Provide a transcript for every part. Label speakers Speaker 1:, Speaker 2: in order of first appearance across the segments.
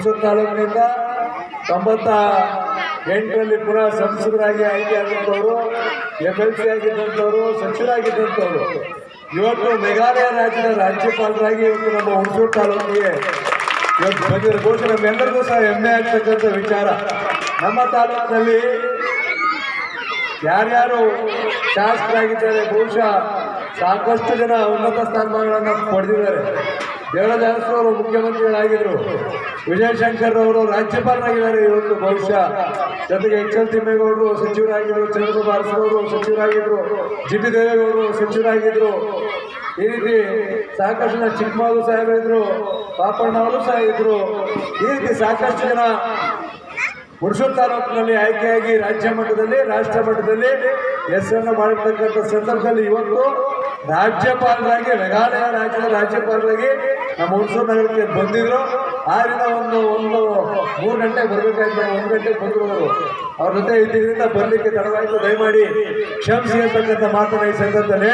Speaker 1: ಹುಣಸೂರು ತಾಲೂಕಿನಿಂದ ತೊಂಬತ್ತ ಎಂಟರಲ್ಲಿ ಪುನಃ ಸಂಸದರಾಗಿ ಆಯ್ಕೆ ಆಗಿದ್ದವರು ಎಫ್ ಎಲ್ ಸಿ ಆಗಿದ್ದಂಥವರು ಸಚಿವರಾಗಿದ್ದಂಥವರು ಇವತ್ತು ಮೇಘಾಲಯ ರಾಜ್ಯದ ರಾಜ್ಯಪಾಲರಾಗಿ ಇವತ್ತು ನಮ್ಮ ಹುಣಸೂರು ತಾಲೂಕಿಗೆ ಇವತ್ತು ಬಂದಿರೋ ಬಹುಶಃ ನಮ್ಮೆಲ್ಲರಿಗೂ ಸಹ ಹೆಮ್ಮೆ ಆಗ್ತಕ್ಕಂಥ ವಿಚಾರ. ನಮ್ಮ ತಾಲೂಕಿನಲ್ಲಿ ಯಾರ್ಯಾರು ಶಾಸಕರಾಗಿದ್ದಾರೆ, ಬಹುಶಃ ಸಾಕಷ್ಟು ಜನ ಉನ್ನತ ಸ್ಥಾನಮಾನಗಳನ್ನು ಪಡೆದಿದ್ದಾರೆ. ದೇವರಾಜ ಅವರು ಮುಖ್ಯಮಂತ್ರಿಗಳಾಗಿದ್ದರು ವಿಜಯಶಂಕರ್ ಅವರು ರಾಜ್ಯಪಾಲರಾಗಿದ್ದಾರೆ. ಇವತ್ತು ಬಹುಶಃ. ಜೊತೆಗೆ ಎಚ್ ಎಲ್ ತಿಮ್ಮೇಗೌಡರು ಸಚಿವರಾಗಿದ್ದರು ಚಂದ್ರಬಾಬು ಅವರು ಸಚಿವರಾಗಿದ್ದರು ಜಿ ಪಿ ದೇವೇಗೌಡರು ಸಚಿವರಾಗಿದ್ದರು ಈ ರೀತಿ ಸಾಕಷ್ಟು ಜನ ಚಿಕ್ಕಮಾಲು ಸಾಹೇಬ್ ಇದ್ರು ಪಾಪಣ್ಣ ಅವರು ಸಹ ಇದ್ರು. ಈ ರೀತಿ ಸಾಕಷ್ಟು ಜನ ಹುಣಸೂರು ತಾಲೂಕಿನಲ್ಲಿ ಆಯ್ಕೆಯಾಗಿ ರಾಜ್ಯ ಮಟ್ಟದಲ್ಲಿ, ರಾಷ್ಟ್ರ ಮಟ್ಟದಲ್ಲಿ ಹೆಸರನ್ನು ಮಾಡಿರ್ತಕ್ಕಂಥ ಸಂದರ್ಭದಲ್ಲಿ ಇವತ್ತು ರಾಜ್ಯಪಾಲರಾಗಿ, ಮೇಘಾಲಯ ರಾಜ್ಯದ ರಾಜ್ಯಪಾಲರಾಗಿ ನಮ್ಮ ಹುಣಸೂರು ನಗರಕ್ಕೆ ಬಂದಿದ್ರು. ಆರಿಂದ ಒಂದು ಒಂದು ಮೂರು ಗಂಟೆಗೆ ಬರಬೇಕಾಯ್ತು. ಒಂದು ಗಂಟೆಗೆ ಬಂದರು ಅವರು ಜೊತೆ ಇದ್ದಿದ್ರಿಂದ ಬರಲಿಕ್ಕೆ ತಡವಾಯಿತು. ದಯಮಾಡಿ ಕ್ಷಮಿಸಿ ಅಂತಕ್ಕಂಥ ಮಾತನ್ನ ಈ ಸಂದರ್ಭದಲ್ಲಿ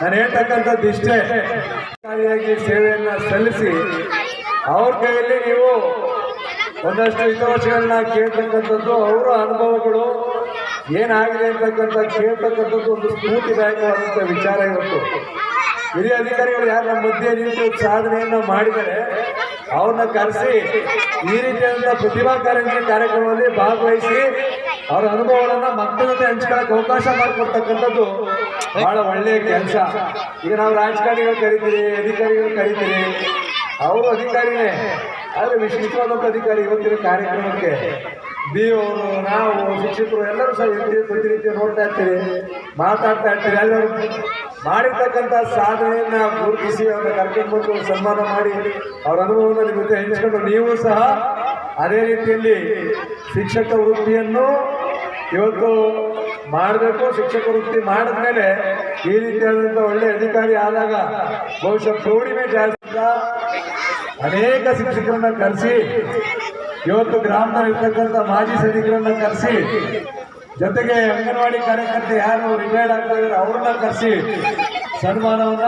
Speaker 1: ನಾನು ಹೇಳ್ತಕ್ಕಂಥದ್ದು ಇಷ್ಟೇ. ಕಾರ್ಯಾಗಿ ಸೇವೆಯನ್ನ ಸಲ್ಲಿಸಿ ಅವ್ರ ಕೈಯಲ್ಲಿ ನೀವು ಒಂದಷ್ಟು ಹಿತವಚಗಳನ್ನ ಕೇಳ್ತಕ್ಕಂಥದ್ದು, ಅವರ ಅನುಭವಗಳು ಏನಾಗಿದೆ ಅಂತಕ್ಕಂಥ ಕೇಳ್ತಕ್ಕಂಥದ್ದು ಒಂದು ಸ್ಫೂರ್ತಿದಾಯಕವಾದಂಥ ವಿಚಾರ ಇವತ್ತು. ಹಿರಿಯ ಅಧಿಕಾರಿಗಳು ಯಾರು ನಮ್ಮ ಮಧ್ಯೆ ನಿಂತು ಸಾಧನೆಯನ್ನ ಮಾಡಿದರೆ ಅವ್ರನ್ನ ಕರೆಸಿ ಈ ರೀತಿಯಾದಂಥ ಪ್ರತಿಭಾ ಕಾರಂಜಿ ಕಾರ್ಯಕ್ರಮದಲ್ಲಿ ಭಾಗವಹಿಸಿ ಅವರ ಅನುಭವಗಳನ್ನ ಮಕ್ಕಳ ಜೊತೆ ಹಂಚ್ಕೊಳ್ಳೋಕೆ ಅವಕಾಶ ಮಾಡಿಕೊಡ್ತಕ್ಕಂಥದ್ದು ಬಹಳ ಒಳ್ಳೆಯ ಕೆಲಸ. ಈಗ ನಾವು ರಾಜಕಾರಣಿಗಳು ಕರಿತೀರಿ, ಅಧಿಕಾರಿಗಳು ಕರಿತೀರಿ. ಅವರು ಅಧಿಕಾರಿನೇ, ಆದರೆ ವಿಶಿಷ್ಟವಾದಂಥ ಅಧಿಕಾರಿ ಇವತ್ತಿನ ಕಾರ್ಯಕ್ರಮಕ್ಕೆ ಬಿ ಅವರು ನಾವು, ಶಿಕ್ಷಕರು ಎಲ್ಲರೂ ಸಹ ರೀತಿ ನೋಡ್ತಾ ಇರ್ತೀವಿ ಮಾತಾಡ್ತಾ ಇರ್ತೀವಿ ಎಲ್ಲರೂ ಮಾಡಿರ್ತಕ್ಕಂಥ ಸಾಧನೆಯನ್ನ ಗುರುತಿಸಿ ಅವ್ರನ್ನ ಕರ್ಕೊಂಡು ಬಂದು ಸನ್ಮಾನ ಮಾಡಿ ಅವರ ಅನುಭವವನ್ನು ನಿಮ್ಮ ಜೊತೆ ನೀವು ಸಹ ಅದೇ ರೀತಿಯಲ್ಲಿ ಶಿಕ್ಷಕ ವೃತ್ತಿಯನ್ನು ಇವತ್ತು ಮಾಡಬೇಕು. ಶಿಕ್ಷಕ ವೃತ್ತಿ ಮಾಡಿದ್ಮೇಲೆ ಈ ರೀತಿಯಾದಂಥ ಒಳ್ಳೆ ಅಧಿಕಾರಿ ಆದಾಗ ಬಹುಶಃ ಪ್ರೌಢಿಮೆ ಜಾಸ್ತಿ ಅನೇಕ ಶಿಕ್ಷಕರನ್ನ ಕರೆಸಿ ಇವತ್ತು ಗ್ರಾಮದಲ್ಲಿ ಇರ್ತಕ್ಕಂಥ ಮಾಜಿ ಸೈನಿಕರನ್ನ ಕರೆಸಿ, ಜೊತೆಗೆ ಅಂಗನವಾಡಿ ಕಾರ್ಯಕರ್ತೆ ಯಾರು ರಿಟೈರ್ಡ್ ಆಗ್ತಾ ಇದ್ದಾರೆ ಅವ್ರನ್ನ ಕರೆಸಿ, ಸನ್ಮಾನವನ್ನ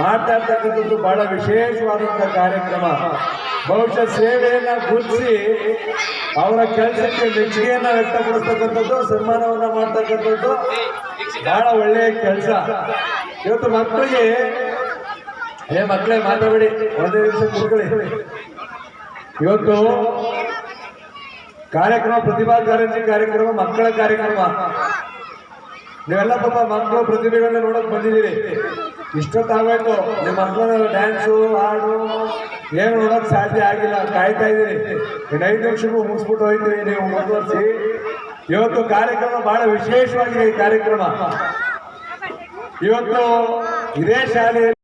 Speaker 1: ಮಾಡ್ತಾ ಇರ್ತಕ್ಕಂಥದ್ದು ಬಹಳ ವಿಶೇಷವಾದಂಥ ಕಾರ್ಯಕ್ರಮ. ಬಹುಶಃ ಸೇವೆಯನ್ನ ಗುರುತಿಸಿ ಅವರ ಕೆಲಸಕ್ಕೆ ಮೆಚ್ಚುಗೆಯನ್ನ ವ್ಯಕ್ತಪಡಿಸ್ತಕ್ಕಂಥದ್ದು, ಸನ್ಮಾನವನ್ನ ಮಾಡ್ತಕ್ಕಂಥದ್ದು ಬಹಳ ಒಳ್ಳೆಯ ಕೆಲಸ. ಇವತ್ತು ಮಕ್ಕಳಿಗೆ, ಏ ಮಕ್ಕಳೇ ಮಾತಾಡಿ, ಒಂದೇ ನಿಮಿಷ ಕೂತ್ಕೊಳ್ಳಿ. ಇವತ್ತು ಕಾರ್ಯಕ್ರಮ ಪ್ರತಿಭಾ ಕಾರಂಜಿ ಕಾರ್ಯಕ್ರಮ, ಮಕ್ಕಳ ಕಾರ್ಯಕ್ರಮ. ನೀವೆಲ್ಲ ಪಾಪ ಮಕ್ಕಳು ಪ್ರತಿಭೆಗಳನ್ನ ನೋಡಕ್ ಬಂದಿದ್ದೀರಿ. ಇಷ್ಟೊತ್ತಾಗೋಯ್ತು. ನಿಮ್ಮ ಮಕ್ಕಳ ಡ್ಯಾನ್ಸು ಹಾಡು ಏನು ನೋಡಕ್ ಸಾಧ್ಯ ಆಗಿಲ್ಲ. ಕಾಯ್ತಾ ಇದ್ದೀರಿ. ಇನ್ನು ಐದು ನಿಮಿಷಕ್ಕೂ ಮುಗಿಸ್ಬಿಟ್ಟು ಹೋಯ್ತೀವಿ ನೀವು ಮುಂದುವರಿಸಿ. ಇವತ್ತು ಕಾರ್ಯಕ್ರಮ ಬಹಳ ವಿಶೇಷವಾಗಿದೆ ಈ ಕಾರ್ಯಕ್ರಮ. ಇವತ್ತು ಇದೇ ಶಾಲೆಯಲ್ಲಿ